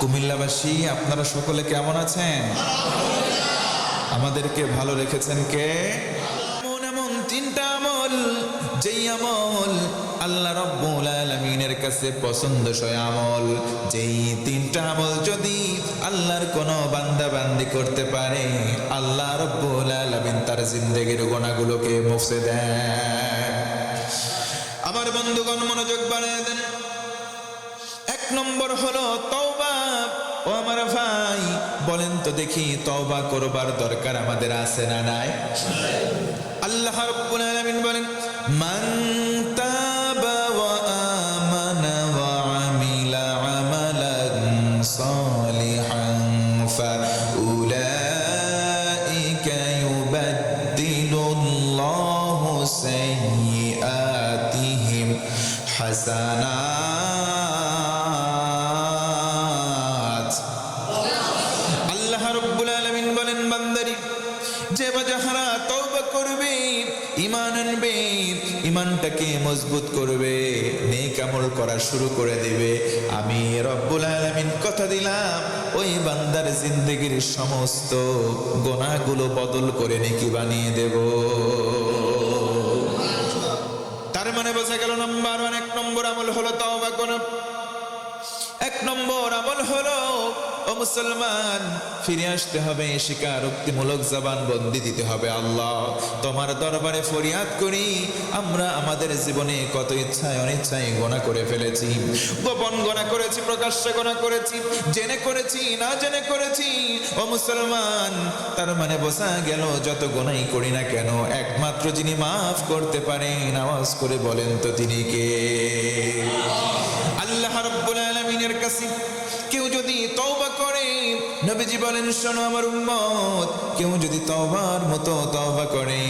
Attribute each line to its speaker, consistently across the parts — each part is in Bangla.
Speaker 1: কুমিল্লাবাসী, আপনারা সকলে কেমন আছেন? আমাদেরকে ভালো রেখেছেন কে? এমন তিনটা আমল, যেই আমল আল্লাহ রব্বুল আলমিনের কাছে পছন্দসই আমল। যেই তিনটা আমল যদি আল্লাহর কোনো বান্দা বান্দি করতে পারে, আল্লাহ রব্বুল আলমিন তার জিন্দেগির গোনাগুলোকে মুছে দেন। আমার বন্ধুগণ, মনোযোগ বাড়িয়ে দেন। এক নম্বর হলো তওবা। ও আমার ভাই, বলেন তো দেখি তওবা করবার দরকার আমাদের আছে না নাই? আল্লাহ রাব্বুল আলামিন বলেন, মান আমি রব্বুল আলমিন কথা দিলাম, ওই বান্দার জিন্দগির সমস্ত গোনাগুলো বদল করে নিকি বানিয়ে দেব। তার মানে বোঝা গেল নাম্বার ওয়ান এক নম্বর আমল হলো তাও বা এক নম্বর আমল হলো ও মুসলমান, ফিরে আসতে হবে স্বীকারোক্তিমূলক জবান বন্দি দিতে হবে আল্লাহ। তোমার দরবারে ফরিয়াদ করি, আমরা আমাদের জীবনে কত ইচ্ছায় অনিচ্ছায় গোনা করে ফেলেছি। গোপন গোনা করেছি, প্রকাশ্যে গোনা করেছি, জেনে করেছি, না জেনে করেছি। ও মুসলমান, তার মানে বোঝা গেল যত গোনাই করি না কেন, একমাত্র যিনি মাফ করতে পারেন, আওয়াজ করে বলেন তো তিনি কে আল্লাহ রাব্বুল আলামিনের কাছে কেউ যদি তওবা করে নবীজি বলেন শোনো আমার উম্মত। কেউ যদি তওবার মতো তওবা করে,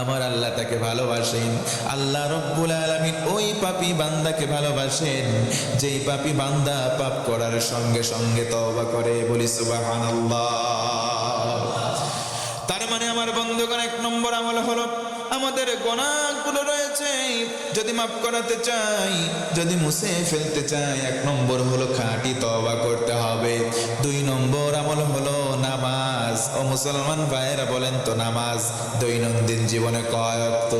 Speaker 1: আমার আল্লাহ তাকে ভালোবাসেন। আল্লাহ রব্বুল আলামিন ওই পাপী বান্দাকে ভালোবাসেন, যেই পাপি বান্দা পাপ করার সঙ্গে সঙ্গে তওবা করে, বলি সুবহানাল্লাহ। তার মানে আমার বন্ধুগণ, এক নম্বর আমল হলো, আমাদের গোনাগুলো রয়েছে যদি মাফ করাতে চাই, যদি মুছে ফেলতে চাই, এক নম্বর হলো খাঁটি তওবা করতে হবে। দুই নম্বর আমল হলো নামাজ। ও মুসলমান ভাইয়েরা বলেন তো, নামাজ দৈনন্দিন জীবনে কয় অক্ত?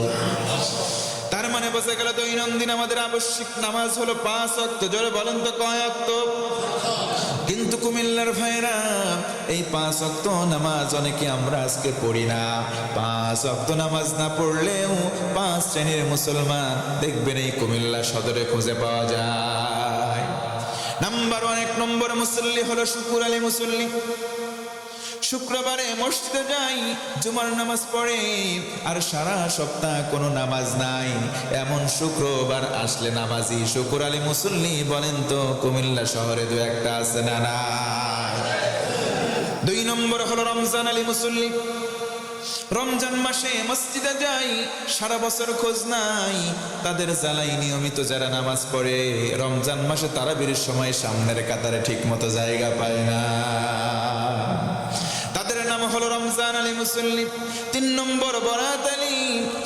Speaker 1: তার মানে বসে গেল দৈনন্দিন আমাদের আবশ্যিক নামাজ হলো পাঁচ অক্ত। জোরে বলেন তো, কয় অক্ত? কিন্তু কুমিল্লার ভাইরা এই পাঁচ অক্ত নামাজ অনেকে আমরা আজকে পড়ি না। পাঁচ অক্ত নামাজ না পড়লেও পাঁচ শ্রেণির মুসলমান দেখবেন এই কুমিল্লা সদরে খুঁজে পাওয়া যায়। নাম্বার ওয়ান, এক নম্বর মুসল্লি হলো শুকুর আলী মুসল্লি। শুক্রবারে মসজিদে যাই, জুমার নামাজ পড়ে, আর সারা সপ্তাহ কোনো নামাজ নাই। এমন শুক্রবার আসলে নামাজি। শুকুর আলী মুসল্লি বলেন তো, কুমিল্লা শহরে দু একটা আছে না না দুই নম্বর হলো রমজান আলী মুসল্লি। রমজান মাসে মসজিদে যাই, সারা বছর খোঁজ নাই। তাদের জ্বালাই নিয়মিত যারা নামাজ পড়ে, রমজান মাসে তারা বেরির সময় সামনের কাতারে ঠিক মতো জায়গা পায় না তাদের নাম হলো রমজান তিন নম্বর বরাত আলী।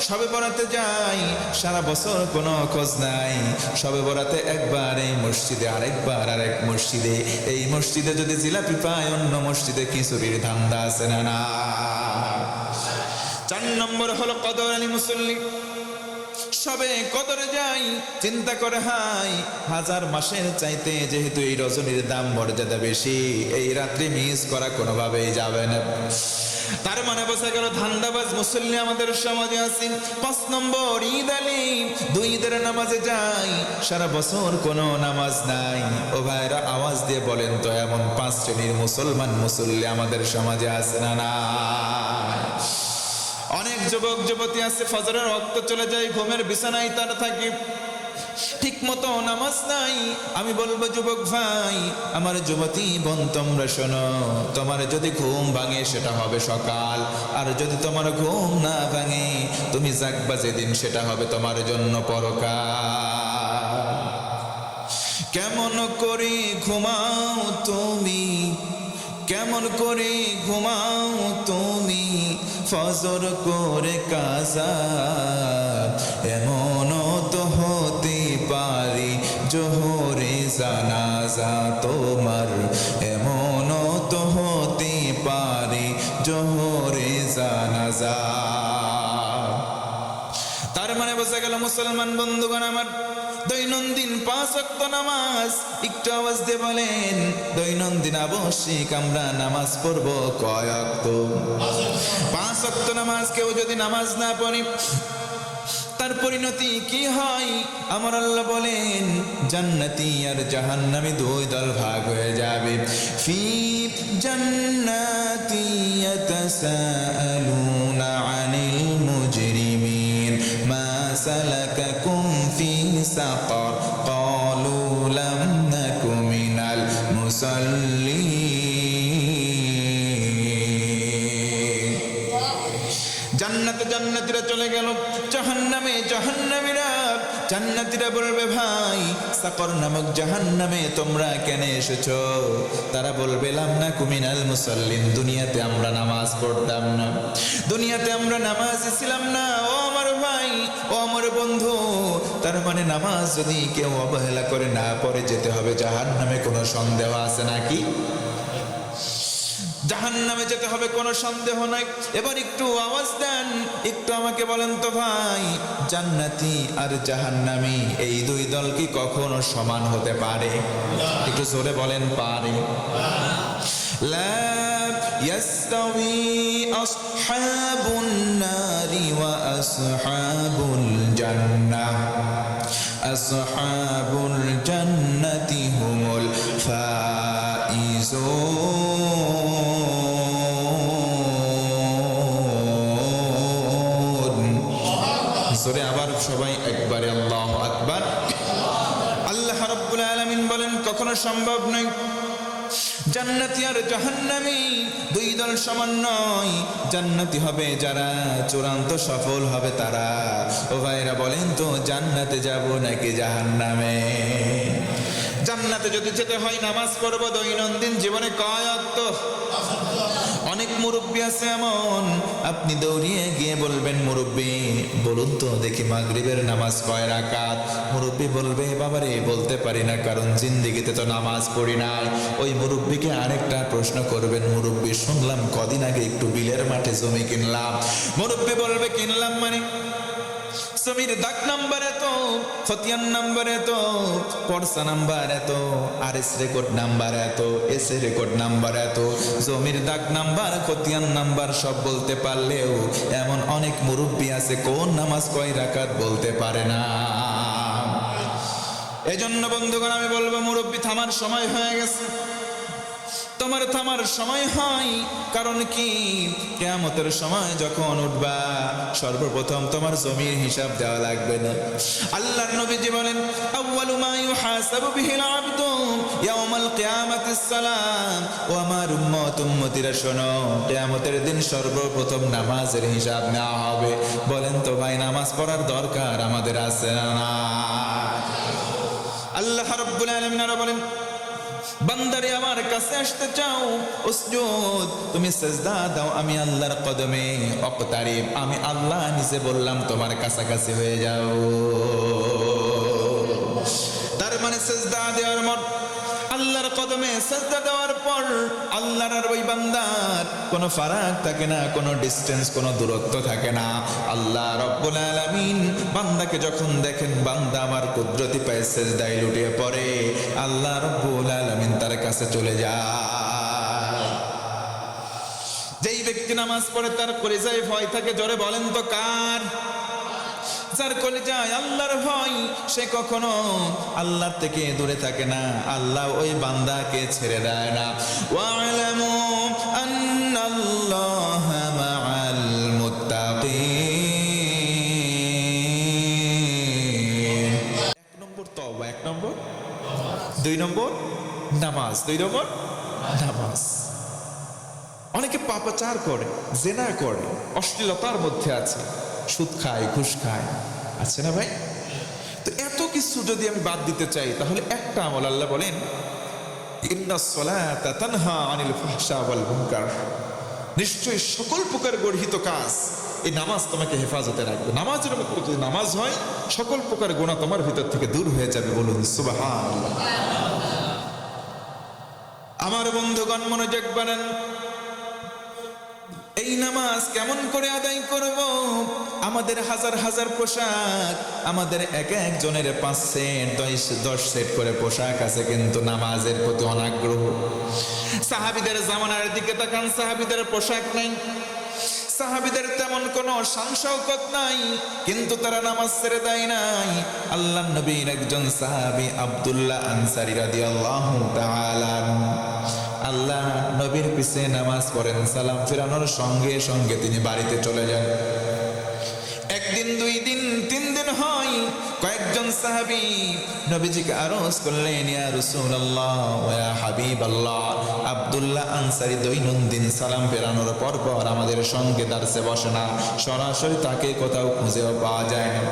Speaker 1: সবে বরাতে যাই, সারা বছর কোনো খোঁজ নাই। সবে বরাতে একবার এই মসজিদে, আরেকবার আরেক মসজিদে। এই মসজিদে যদি জিলাপি পায়, অন্য মসজিদে খিচুড়ির ধান্দা আছে না না? চার নম্বর হলো কদর আলী মুসল্লি সবে কদরে যাই, চিন্তা করে হাই, হাজার মাসের চাইতে যেহেতু এই রজনীর দাম মর্যাদা বেশি, এই রাত্রি মিস করা কোনোভাবেই যাবে না। তার মানে বোঝা গেল ধান্দাবাজ মুসল্লি আমাদের সমাজে আছি পাঁচ নম্বর, ঈদ আলী। দুই ঈদের নামাজে যাই সারা বছর কোনো নামাজ নাই। ও ভাইরা, আওয়াজ দিয়ে বলেন তো, এমন পাঁচ শ্রেণির মুসলমান মুসল্লি আমাদের সমাজে আছে না না অনেক যুবক, যুবতী আছে, ফজরের রক্ত চলে যায়, ঘুমের বিছানায় তারা থাকে। মতো নামাজ নাই। আমি বলব, যুবক ভাই, আমার যুবতী বোন, তোমরা শোনো, তোমার যদি ঘুম ভাঙে, সেটা হবে সকাল। আর যদি তোমার ঘুম না ভাঙে, তুমি জাগবা যেদিন, সেটা হবে তোমার জন্য পরকাল। কেমন করে ঘুমাও তুমি, কেমন করে ঘুমাও তুমি, ফজর করে কাজা, এমন জানাজ তোমার, এমনও তো হতে পারে, জোহরে জানাজা তার মানে বোঝা গেল মুসলমান বন্ধুগণ আমার, দৈনন্দিন পাঁচ নামাজ, একটু আওয়াজ দিয়ে বলেন, দৈনন্দিন আবশ্যিক আমরা নামাজ পড়ব কয় অক্ত পাঁচ অক্ত নামাজ কেউ যদি নামাজ না পড়ে তার পরিণতি কি হয়? আমার আল্লাহ বলেন, জান্নাতি আর জাহান্নামী দুই দল ভাগ হয়ে যাবে। ফি জান্নাতি ইয়াতাসাআলুনা আনিল মুজরিমিন। মা সালাকাকুম ফি সাকার। ক্বালু লাম নাকু মিনাল মুসাল্লিন। জাহান্নামীরা, জান্নাতিরা বলবে, ভাই, সাকর নামক জাহান্নামে তোমরা কেন এসেছ? তারা বলবে লামনা কুমিনাল মুসল্লিন, দুনিয়াতে আমরা নামাজ পড়তাম না। দুনিয়াতে আমরা নামাজ ছিলাম না। ও আমার ভাই, ও আমার বন্ধু, তার মানে নামাজ যদি কেউ অবহেলা করে না পরে যেতে হবে জাহান্নামে। কোনো সন্দেহ আছে নাকি? জাহান নামে যেতে হবে কোনো সন্দেহ নাই এবার একটু আওয়াজ দেন একটু আমাকে বলেন তো ভাই জান্নাতি আর জাহান্নামি এই দুই দল কি কখনো সমান হতে পারে একটু জোরে বলেন পারে لا يستوي أصحاب النار وأصحاب الجنة أصحاب الجنة সম্ভব নয়। জান্নাতি আর জাহান্নামি দুই দল সমান নয়। জান্নাতি হবে যারা, চূড়ান্ত সফল হবে তারা। ও ভাইরা বলেন তো, জান্নাতে যাব নাকি জাহান্নামে? জান্নাতে যদি যেতে হয় নামাজ পড়ব দৈনন্দিন জীবনে কয় অনেক মুরব্বী আছে এমন। আপনি দৌড়িয়ে গিয়ে বলবেন, মুরব্বী, বলুন তো, দেখি মাগরিবের নামাজ কয় রাকাত? মুরব্বী বলবে, বাবারে, বলতে পারি না, কারণ জিন্দিগিতে তো নামাজ পড়ি নাই। ওই মুরব্বীকে আরেকটা প্রশ্ন করবেন, মুরব্বী, শুনলাম কদিন আগে একটু বিলের মাঠে জমি কিনলাম। মুরব্বী বলবে, কিনলাম মানে? জমির দাগ নাম্বার এত খতিয়ান নাম্বার এত, পর্সা নাম্বার এত আর এস রেকর্ড নাম্বার এত, এস রেকর্ড নাম্বার এত, জমির দাগ নাম্বার খতিয়ান নাম্বার সব বলতে পারলেও এমন অনেক মুরব্বী আছে কোন নামাজ কয় রাকাত বলতে পারে না। এজন্য বন্ধুগণ, আমি বলব মুরব্বী, থামার সময় হয়ে গেছে। তোমার থামার সময় হয়। কারণ কি? কেয়ামতের সময় যখন উঠবা, সর্বপ্রথম তোমার জমির হিসাব দেওয়া লাগবে না। আল্লাহর নবীজি বলেন, আউয়ালু মা ইউহাসাবু বিহিল আবদু ইয়াউমাল কিয়ামাতিস সালাম। ও আমার উম্মত, উম্মতিরা শোনো, কিয়ামতের দিন সর্বপ্রথম নামাজের হিসাব নেওয়া হবে। বলেন তো ভাই, নামাজ পড়ার দরকার আমাদের আছে না আল্লাহ রাব্বুল আলামিন বলেন বান্দারে আমার কাছে আসতে চাও। উসজুদ, তুমি সেজদা দাও, আমি আল্লাহর কদমে অকতারিব আমি আল্লাহ নিজে বললাম, তোমার কাছাকাছি হয়ে যাও। তার মানে সেজদা দেওয়ার মত, আল্লাহর কদমে সেজদা দেওয়ার পর আল্লাহর ওই বান্দার কোনো ফারাক থাকে না, কোনো ডিস্টেন্স কোনো দূরত্ব থাকে না। আল্লাহ রব্বুল আলামিন বান্দাকে যখন দেখেন, বান্দা আমার কুদরতি পায়ে সেজদায় লুটিয়ে পড়ে। আল্লাহ রব্বুল আলামিন তার কাছে চলে যায়। যেই ব্যক্তি নামাজ পড়ে, তার কলিজায় ভয় থাকে, জোরে বলেন তো কার? যার কলিজায় আল্লাহর ভয়, সে কখনো আল্লাহর থেকে দূরে থাকে না। আল্লাহ ওই বান্দাকে ছেড়ে দেয় না। ওয়ালামু আন্নাল্লাহা মাআল মুত্তাকিন। এক নম্বর তওবা, এক নম্বর। দুই নম্বর নামাজ, দুই নম্বর নামাজ। অনেকে পাপাচার করে, জেনা করে, অশ্লীলতার মধ্যে আছে। সুদ খায়, ঘুষ খায়। আছে না ভাই? তো এত কিছু যদি আমি বাদ দিতে চাই, তাহলে একটা আমল আল্লাহ বলেন নিশ্চয়ই সকল প্রকার গর্হিত কাজ এই নামাজ তোমাকে হেফাজতে রাখবে। নামাজের মধ্যে যদি নামাজ হয়, সকল প্রকার গুণা তোমার ভিতর থেকে দূর হয়ে যাবে বলুন, সুবহানাল্লাহ। আমার বন্ধুগণ মনোযোগ বানান এই নামাজ কেমন করে আদায় করব? আমাদের হাজার হাজার পোশাক, আমাদের এক একজনের পাঁচ সেট, দশ দশ সেট করে পোশাক আছে কিন্তু নামাজের প্রতি অনাগ্রহ। সাহাবিদের জামানার দিকে তাকান, সাহাবিদের পোশাক নেই। সাহাবিদের তেমন কোনো সংশৌকত নাই, কিন্তু তারা নামাজ ছেড়ে দেয় নাই। আল্লাহ নবীর একজন সাহাবি আব্দুল্লাহ আনসারি রাদিয়াল্লাহু তাআলা আল্লাহ নবীর পিছে নামাজ পড়েন, সালাম ফেরানোর সঙ্গে সঙ্গে তিনি বাড়িতে চলে যান। একদিন, দুই দিন, তিন দিন হয়, কয়েকজন সাহাবি নবীজিকে আরজ করলেন, ইয়া রাসূলুল্লাহ আব্দুল্লাহ আনসারী দৈনন্দিন সালাম ফেরানোর পর পর আমাদের সঙ্গে দার্সে বসে না, সরাসরি তাকে কোথাও খুঁজেও পাওয়া যায় না।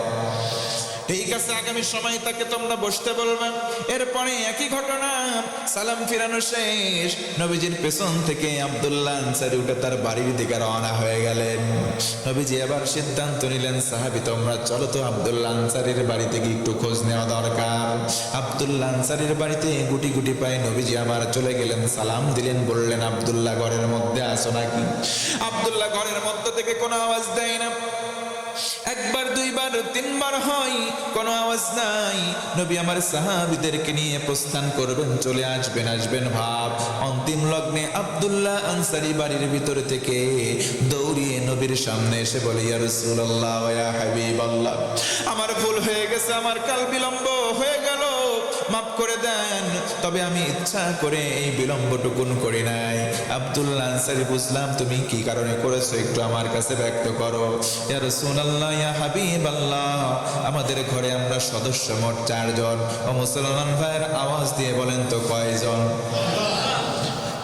Speaker 1: ঠিক আছে, আগামী সময় তাকে তোমরা বসতে বলবে। এরপরে একই ঘটনা, সালাম ফিরানো শেষ। নবীজির পেছন থেকে আব্দুল্লাহ আনসারি উঠে তার বাড়ির দিকে রওনা হয়ে গেলেন। নবীজি এবার সিদ্ধান্ত নিলেন, সাহাবি, তোমরা চলো তো আব্দুল্লাহ আনসারির বাড়িতে গিয়ে একটু খোঁজ নেওয়া দরকার। আব্দুল্লাহ আনসারির বাড়িতে গুটি গুটি পায়ে নবীজি আবার চলে গেলেন, সালাম দিলেন, বললেন, আব্দুল্লাহ ঘরের মধ্যে আসো নাকি? আব্দুল্লাহ ঘরের মধ্যে থেকে কোনো আওয়াজ দেয় না। একবার, দুইবার, তিনবার হয়, কোনো আওয়াজ নাই। নবী আমার সাহাবিদেরকে নিয়ে প্রস্থান করবেন, চলে আসবেন আসবেন ভাব। অন্তিম লগ্নে আব্দুল্লাহ আনসারি বাড়ির ভিতর থেকে দৌড়িয়ে নবীর সামনে এসে বলে, ইয়া রাসূলুল্লাহ, ইয়া হাবিবাল্লাহ, আমার ভুল হয়ে গেছে, আমার কাল বিলম্ব হয়ে গেল, মাফ করে দেন তবে আমি ইচ্ছা করে এই বিলম্বটুকুন করি নাই। আব্দুল্লাহ আনসারি, বুঝলাম তুমি কি কারণে করেছ, একটু আমার কাছে ব্যক্ত করো। ইয়া আমাদের ঘরে আমরা সদস্য মোট চারজন। ও মুসলমান ভাইয়ের আওয়াজ দিয়ে বলেন তো কয়জন?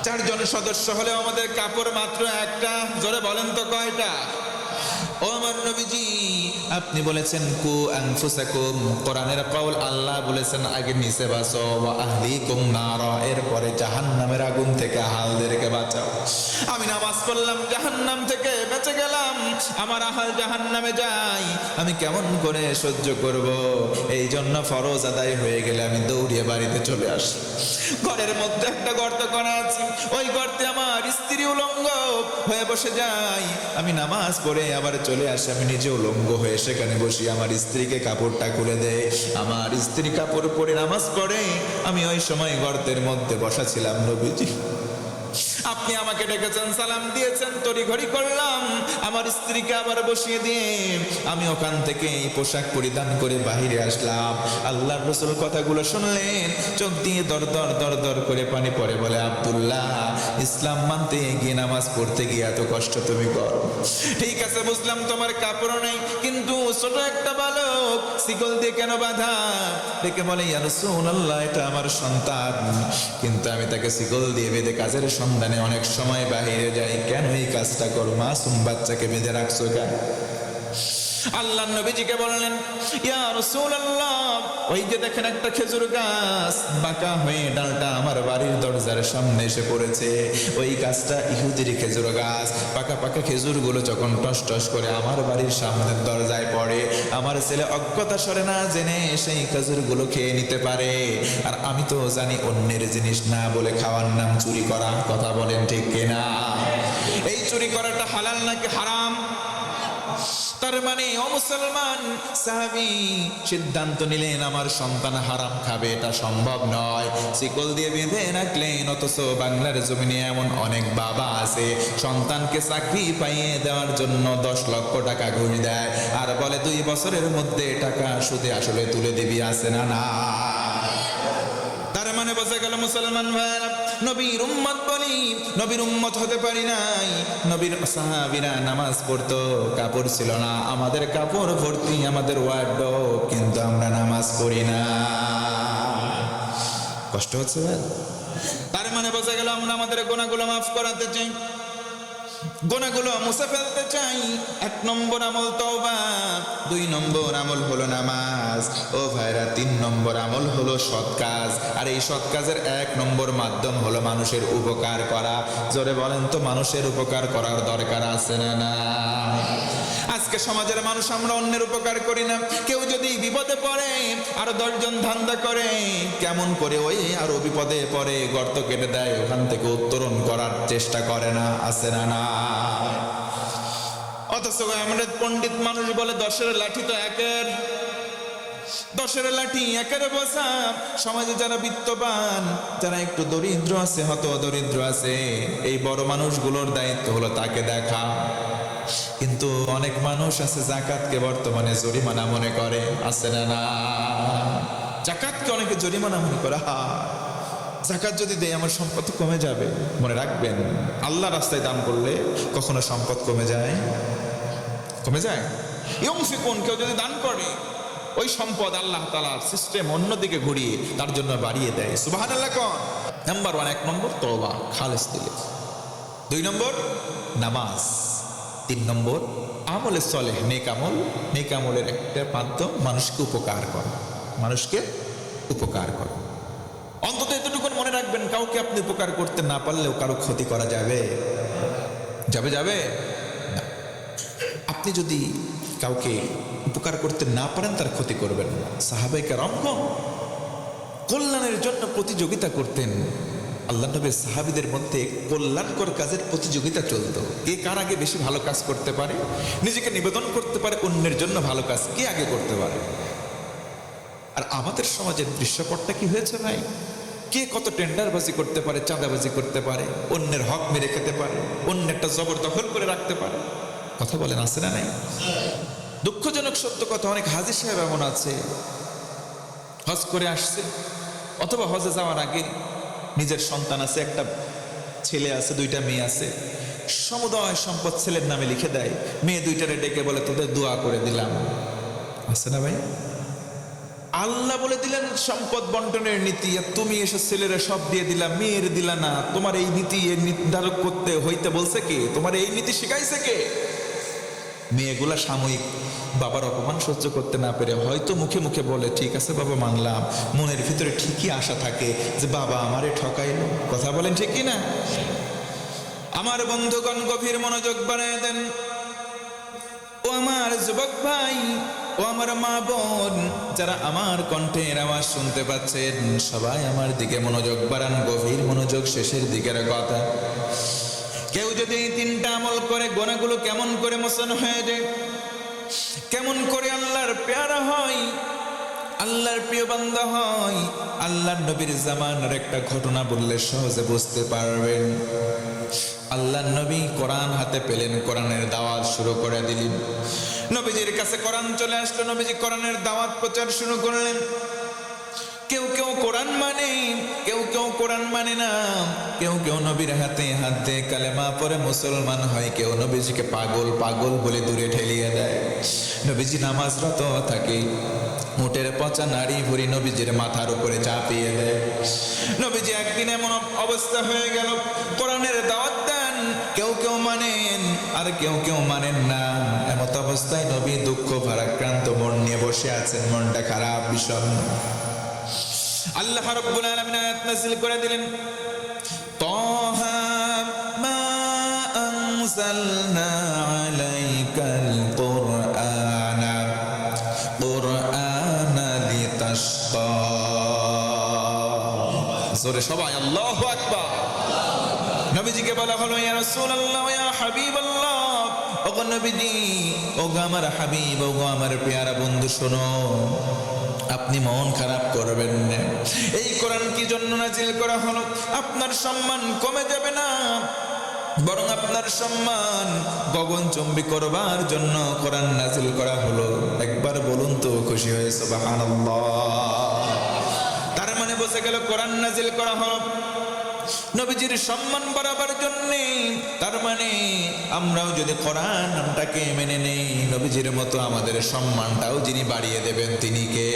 Speaker 1: চারজন সদস্য হলেও আমাদের কাপড় মাত্র একটা, জোরে বলেন তো কয়টা? ও আমার নবীজি আপনি বলেছেন, কু আনফুসাকুম। কোরআনের কাউল আল্লাহ বলেছেন, আগে নিচে বাঁচো, ওয়া আহলিকুম নারা। এরপরে জাহান্নামের আগুন থেকে আহালদেরকে বাঁচাও। আমি নামাজ পড়লাম, জাহান্নাম থেকে বেঁচে গেলাম। আমার আহাল জাহান্নামে যাই আমি কেমন করে সহ্য করব? এই জন্য ফরজ আদায় হয়ে গেলে আমি দৌড়িয়ে বাড়িতে চলে আসি। ঘরের মধ্যে একটা গর্ত করা আছে। ওই গর্তে আমার স্ত্রী উলঙ্গ হয়ে বসে যাই আমি নামাজ পড়ে আবার চলে আসি। আমি নিজে উলঙ্গ হয়ে সেখানে বসি আমার স্ত্রীকে কাপড়টা খুলে দেয়। আমার স্ত্রী কাপড় পরে নামাজ পড়ে। আমি ওই সময় গর্তের মধ্যে বসা ছিলাম নবীজি। আপনি আমাকে ডেকেছেন, সালাম দিয়েছেন তড়ি ঘড়ি করলাম। আমার স্ত্রীকে আবার বসিয়ে দিয়ে আমি ওখান থেকে পোশাক পরিধান করে বাহিরে আসলাম। আল্লাহ রসুল কথাগুলো শুনলেন, চোখ দিয়ে দর দর দর দর করে পানি পড়ে বলে, আব্দুল্লাহ, ইসলাম মানতে গিয়ে নামাজ পড়তে গিয়ে এত কষ্ট তুমি করো। ঠিক আছে, বুঝলাম তোমার কাপড় নেই, কিন্তু ছোট একটা বালক, শিকল দিয়ে কেন বাধা? ডেকে বলে ইয়ারসুল্লাহ এটা আমার সন্তান। কিন্তু আমি তাকে শিকল দিয়ে বেঁধে কাজের সন্ধানে অনেক সময় বাহিরে যাই। কেন এই কাজটা করো? মাসুম বাচ্চাকে বেঁধে রাখছো কেন? আল্লাহ নবীজিকে বললেন, ইয়া রাসূলুল্লাহ, ওই যে দেখেন একটা খেজুর গাছ, বাঁকা হয়ে ডালটা আমার বাড়ির দরজার সামনে এসে পড়েছে। ওই গাছটা ইহুদির খেজুর গাছ, পাকা পাকা খেজুরগুলো যখন টস টস করে আমার বাড়ির সামনের দরজায় পড়ে, আমার ছেলে অজ্ঞতা সরে না জেনে সেই খেজুরগুলো খেয়ে নিতে পারে। আর আমি তো জানি অন্যের জিনিস না বলে খাওয়ার নাম চুরি করা কথা বলেন ঠিক কিনা? এই চুরি করাটা হালাল নাকি হারাম? তার মানে ও মুসলমান, সাহাবি সিদ্ধান্ত নিলেন, আমার সন্তান হারাম খাবে, এটা সম্ভব নয়। শিকল দিয়ে বেঁধে রাখলেন, অথচ বাংলার জমিনে এমন অনেক বাবা আছে, সন্তানকে চাকরি পাইয়ে দেওয়ার জন্য দশ লক্ষ টাকা ঘুষ দেয়। আর বলে, দুই বছরের মধ্যে টাকা সুদে আসলে তুলে দিবি, আছে না না তার মানে বোঝা গেল, মুসলমান ভাইরা নবীর উম্মত বলি, নবীর উম্মত হতে পারি নাই। নবীর সাহাবিরা নামাজ পড়তো, কাপড় ছিল না। আমাদের কাপড় ভর্তি, আমাদের ওয়ার্ড কিন্তু আমরা নামাজ পড়ি না। কষ্ট হচ্ছে? তার মানে বোঝা গেল আমরা আমাদের গোনাগুলো মাফ করাতে চাই। গোনাগুলো মুছে ফেলতে চাই। এক নম্বর আমল তওবা, দুই নম্বর আমল হলো নামাজ। ও ভাইরা, তিন নম্বর আমল হলো সৎ কাজ। আর এই সৎ কাজের এক নম্বর মাধ্যম হলো মানুষের উপকার করা। জোরে বলেন তো, মানুষের উপকার করার দরকার আছে না না আজকে সমাজের মানুষ আমরা অন্যের উপকার করি না। কেউ যদি বিপদে পড়ে, আরও দশজন ধান্দা করে, কেমন করে ওই আরও বিপদে পড়ে, গর্ত কেটে দেয়, ওখান থেকে উত্তরণ করার চেষ্টা করে না আসে না না। অথচ আমাদের পণ্ডিত মানুষ বলে, দশের লাঠি তো একের, দশের লাঠি একের বসা। সমাজে যারা বিত্তবান, যারা একটু দরিদ্র আছে হত দরিদ্র আছে, এই বড় মানুষগুলোর দায়িত্ব হলো তাকে দেখা। কিন্তু অনেক মানুষ আছে জাকাতকে বর্তমানে জরিমানা মনে করে, আছে না না? জাকাতকে অনেকে জরিমানা মনে করে, হা। জাকাত যদি দেয়, আমার সম্পদ কমে যাবে। মনে রাখবেন, আল্লাহ রাস্তায় দান করলে কখনো সম্পদ কমে যায়? কমে যায়? ইয়ং কোন কেউ যদি দান করে, ওই সম্পদ আল্লাহ তালার সিস্টেম অন্যদিকে ঘুরিয়ে তার জন্য বাড়িয়ে দেয়। সুবাহ আল্লাহ কন? নাম্বার ওয়ান, এক নম্বর, তওবা, খালেস দিলে। দুই নম্বর, নামাজ। তিন নম্বর, আমলে চলে নেক আমল। নেক আমলের একটা মাধ্যম মানুষকে উপকার করা। মানুষকে উপকার করা। অন্তত এতটুকু মনে রাখবেন, কাউকে আপনি উপকার করতে না পারলেও কারও ক্ষতি করা যাবে। যাবে যাবে? আপনি যদি কাউকে উপকার করতে না পারেন, তার ক্ষতি করবেন না। সাহাবাইকার অঙ্গ কল্যাণের জন্য প্রতিযোগিতা করতেন। আল্লাহ নবীর সাহাবিদের মধ্যে কল্যাণকর কাজের প্রতিযোগিতা চলতো। কে কার আগে বেশি ভালো কাজ করতে পারে? নিজেকে নিবেদন করতে পারে, অন্যের জন্য ভালো কাজ কে আগে করতে পারে? আর আমাদের সমাজের দৃশ্যপটটা কি হয়েছে ভাই? কে কত টেন্ডারবাজি করতে পারে, চাঁদাবাজি করতে পারে, অন্যের হক মেরে খেতে পারে, অন্যেরটা জবরদখল করে রাখতে পারে? কথা বলেন, আছে না নাই? দুঃখজনক সত্য কথা, অনেক হাজি সাহেব এমন আছে। হজ করে আসছে, অথবা হজে যাওয়ার আগে নিজের সন্তান আছে, একটা ছেলে আছে, দুইটা মেয়ে আছে। সমুদয় সম্পদ ছেলের নামে লিখে দেয়। মেয়ে দুইটারে ডেকে বলে, তোদের দোয়া করে দিলাম। আছে না ভাই? আল্লাহ বলে দিলেন, সম্পদ বন্টনের নীতি, আর তুমি এসে ছেলেরা সব দিয়ে দিলা, মেয়ের দিলা না। তোমার এই নীতি এর নির্ধারক করতে হইতে বলছে কে? তোমার এই নীতি শিখাইছে কে? মেয়েগুলা সাময়িক বাবার অপমান সহ্য করতে না পেরে হয়তো মুখে মুখে বলে, ঠিক আছে বাবা, মানলাম। মনের ভিতরে ঠিকই আশা থাকে যে বাবা আমারে ঠকাইলো। কথা বলেন ঠিক না আমার বন্ধুগণ গভীর মনোযোগ বাড়ায় দেন। ও আমার যুবক ভাই, ও আমার মা বোন, যারা আমার কণ্ঠের আওয়াজ শুনতে পাচ্ছেন, সবাই আমার দিকে মনোযোগ বাড়ান, গভীর মনোযোগ শেষের দিকের কথা। কেউ যদি এই তিনটা আমল করে, গোনাগুলো কেমন করে মোচন হয়ে যায়? কেমন করে আল্লাহর পেয়ারা হয়? আল্লাহর প্রিয় বান্দা হয়। আল্লাহর নবীর জামানার একটা ঘটনা বললে সহজে বুঝতে পারবেন। আল্লাহ নবী কোরআন হাতে পেলেন, কোরআনের দাওয়াত শুরু করে দিলেন। নবীজির কাছে কোরআন চলে আসলো, নবীজি কোরআনের দাওয়াত প্রচার শুরু করলেন। কেউ কেউ কোরআন মানে কোরআন মানে না। কেউ কেউ নবীর হাতে হাত দিয়ে কালেমা পরে মুসলমান হয়। কেউ নবীজিকে পাগল পাগল বলে দূরে ঠেলিয়ে দেয়। নবীজি নামাজরত থাকে। মুটের পচা নারী ভরি নবীজির মাথার উপরে চাপিয়ে দেয়। নবীজি একদিন এমন অবস্থা হয়ে গেল। কোরআনের দাওয়াত দেন। কেউ কেউ মানেন, আর কেউ কেউ মানেন না। এমত অবস্থায় নবী দুঃখ, ভারাক্রান্ত, মন নিয়ে বসে আছেন। মনটা খারাপ, বিষণ্ণ। আল্লাহ রাব্বুল আলামিন আয়াত নাযিল করে দিলেন, তাহা মা আনজালনা আলাইকাল কুরআনা কুরআনা লিতাশকা। জোরে সবাই, আল্লাহু আকবার। নবীজিকে বলা হলো, ইয়া রাসূলুল্লাহ, ইয়া ওগো নবীজি, ওগো আমার হাবিব, ওগো আমার পেয়ারা বন্ধু, শোনো, আপনি মন খারাপ করবেন না। এই কোরআন কি জন্য নাজিল করা হলো? আপনার সম্মান কমে যাবে না। বরং আপনার সম্মান গগনচম্বী করবার জন্য কোরআন নাজিল করা হলো। একবার বলুন তো, খুশি হয়ে, সুবহানাল্লাহ। তার মানে বসে গেল কোরআন নাজিল করা হলো। নবীজির সম্মান বাড়াবার জন্যে, তার মানে আমরাও যদি কোরআনটাকে মেনে নেই, নবীজির মতো আমাদের সম্মানটাও যিনি বাড়িয়ে দেবেন তিনি কে?